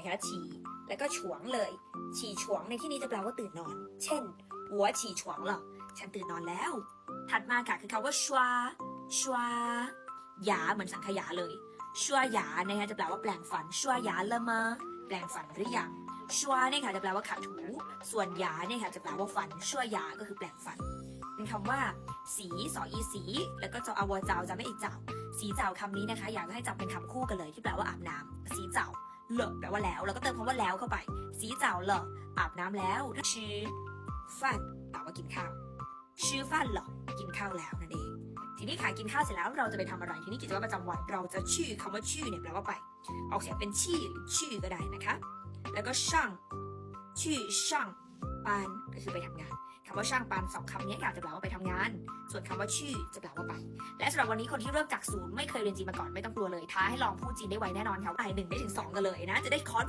นะคะฉี่แล้วก็ฉวงเลย ฉี่ฉวงในที่นี้จะแปลว่าตื่นนอน เช่น หัวฉี่ฉวงเหรอฉันตื่นนอนแล้ว ถัดมาค่ะคือคำว่าชวาชวาหยาเหมือนสังขยาเลยชัวหยานะคะจะแปลว่าแปลงฟันชัวหยาละมาแปลงฟันหรือยังชัวเนี่ยค่ะจะแปลว่าขัดถู ส่วนหยาเนี่ยค่ะจะแปลว่าฟันชัวหยาก็คือแปลงฟันเป็นคำว่า สีสออีสี แล้วก็จออวเจ้าจะไม่อีกเจ้า สีเจ้าคำนี้นะคะ อยากจะให้จำเป็นคำคู่กันเลย ที่แปลว่าอาบน้ำสีเจ้า เลอะแปลว่าแล้วแล้วก็เติมคำว่าแล้วเข้าไป สีเจ้าเลอะอาบน้ำแล้วชื่อฟันแปลว่ากินข้าวชื่อฟันเหรอกินข้าวแล้วนั่นเอง ทีนี้ค่ะกินข้าวเสร็จแล้วเราจะไปทำอะไร ทีนี้กิจวัตรประจำวันเราจะชื่อคำว่าชื่อเนี่ยแปลว่าไป ออกเสียงเป็นชี่หรือชื่อก็ได้นะคะ แล้วก็ช่างชื่อช่างปานก็คือไปทำงานคำว่าช่างปานสองคำนี้ค่ะจะแปลว่าไปทำงาน ส่วนคำว่าชื่อจะแปลว่าไป และสำหรับวันนี้คนที่เริ่มจากศูนย์ไม่เคยเรียนจีนมาก่อนไม่ต้องกลัวเลยท้าให้ลองพูดจีนได้ไวแน่นอนครับไปหนึ่งได้ถึงสองกันเลยนะจะได้คอร์สวิดี